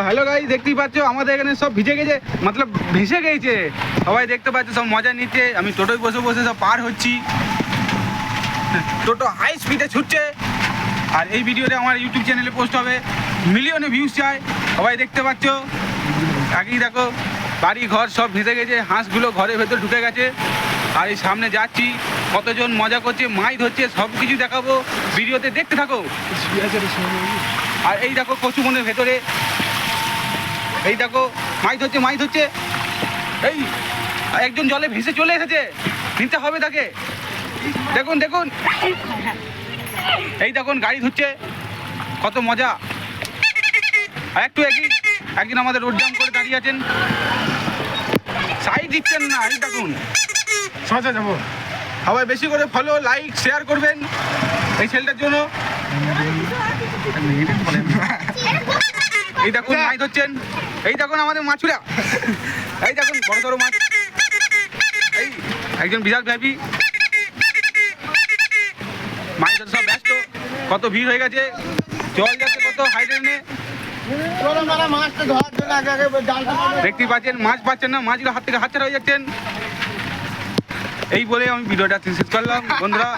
Hello guy দেখতেই পাচ্ছ, আমাদের এখানে সব ভিজে গেছে মতলব ভেসে গেছে। সবাই দেখতে পাচ্ছ, সব মজা নিচ্ছে, আমি টোটোয় বসে বসে সব পার হচ্ছি। টোটো হাই স্পিডে ছুটছে। আর এই ভিডিওটা আমার ইউটিউব চ্যানেলে পোস্ট হবে মিলিয়নে ভিউজ চাই সবাই দেখতে পাচ্ছ, আগেই দেখো বাড়ি ঘর সব ভেসে গেছে, হাঁসগুলো ঘরের ভেতর ঢুকে গেছে। আর এই সামনে যাচ্ছি, কতজন মজা করছে, মাই ধরছে, সব কিছু দেখাবো, ভিডিওতে দেখতে থাকো। আর এই দেখো কচু মনের ভেতরে এই দেখো মাছ ধরছে মাছ ধরছে এই, একজন জলে ভেসে চলে এসেছে। নিতে হবে তাকে। দেখুন দেখুন। এই দেখুন, গাড়ি ধরছে কত মজা। আর একটু একই একদিন আমাদের রোড জাম করে দাঁড়িয়ে আছেন। সাইড দিচ্ছেন না, এই দেখুন। সোজা যাব। সবাই বেশি করে ফলো লাইক শেয়ার করবেন। এই ছেলেটার জন্য। এই দেখুন, মাছ ধরছেন। এই দেখুন আমাদের মাছুরা। এই দেখুন, বড় বড় মাছ। এই, একজন বিরাট ব্যাপী। মাছ ধরতে সব ব্যস্ত। কত ভিড় হয়ে গেছে। জল যাচ্ছে কত হাইড্রেনে দেখতেই পাচ্ছেন, মাছ পাচ্ছেন না, মাছগুলো হাত থেকে হাতছাড়া হয়ে যাচ্ছেন। এই বলে আমি ভিডিওটা শেষ করলাম, বন্ধুরা।